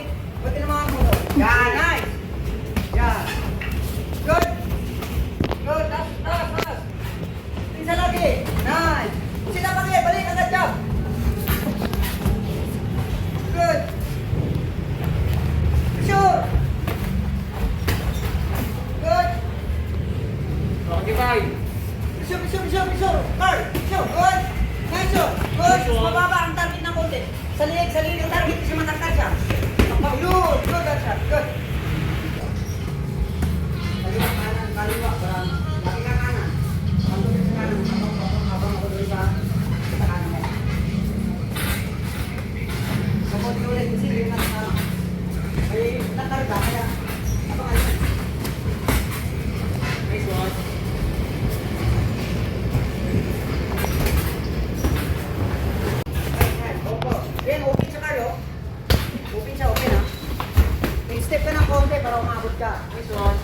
Buti, buti ng mga mulo. Nice. Yan. Good. Good. Last, last, last. Isa lagi. Eh. Nice. Sila pa kayo, balik agad job. Good. Sure. Good. Okay, bye. Sure, sure, sure, sure. Card. Sure, good. Nice, sure. Good. Mababa ang target ng konti. Sa liig, sa liig. Step ka ng konti para umabot ka. Nice one.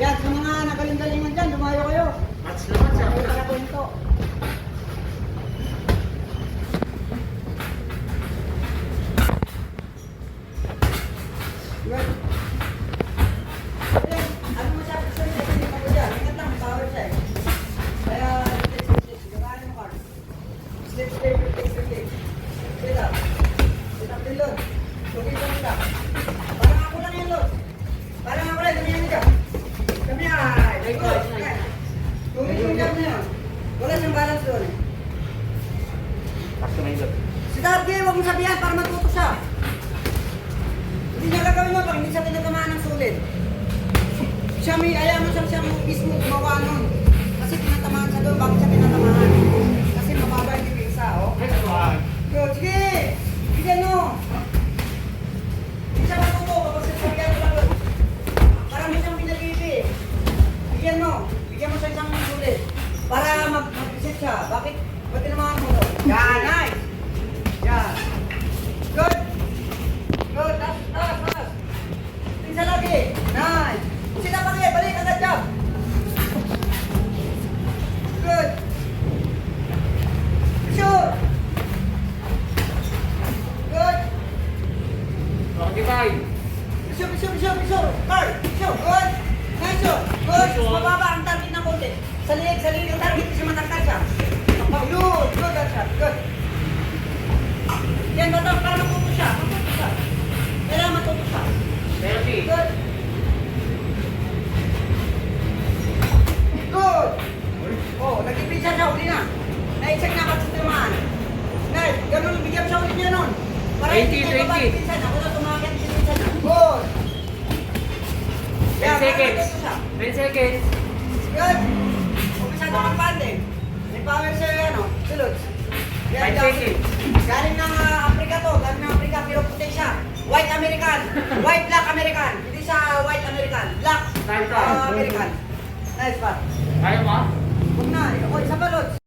Yan, sa mga nagaling-galingan dyan, lumayo kayo. Match naman siya. Ay, para kwento. Yan. Parang ako lang yan, Lord. Parang ako lang, good. Yan. Tugin yung jab na yun. Wala siyang balance doon eh. Basta na yun. Si Darby, huwag mo sabihan para matuto siya. Hindi niya gagawin mo pag hindi siya tinatamaan ng sulit. Siya may, ayaw mo siya, siya mismo gumawa. Kasi tinatamaan siya doon, bakit siya tinatamaan? Kasi mababa yung isa, oh. Yo, sige! Bigyan Yan, nice! Yan. Good! Good! Taas, taas, taas! Isa lagi! Nice! Sila pa kayo, balik agad dyan! Good! Sure! Good! Okay, bye. Bisyo, bisyo, bisyo, bisyo! Car! Bisyo! Good! Nice shot! Good! Mababa ang target ng konti. Sa liig, sa liig ang target kasi matangkad siya. Kapag yun! Good shot! Good! Yan, bata, para matuto siya. Matuto siya. Kailangan matuto siya. Therapy. Good! Good! Oh, nag-ipin siya siya, uli na. Na-check na kasi tumaan. Nice! Ganun, bigyan siya ulit niya nun. Para 20, hindi 20. babalik minsan. Ako na tumakat si minsan. Good! 10 para seconds. matuto siya. 10 seconds. Good! Umpisa na ang pande. Power yung ano, sulod. Yan, Five galing- ng ah, Africa to, galing ng Africa, pero puti siya. White American. White black American. Hindi siya white American. Black ah, American. Nice pa. Kaya mo?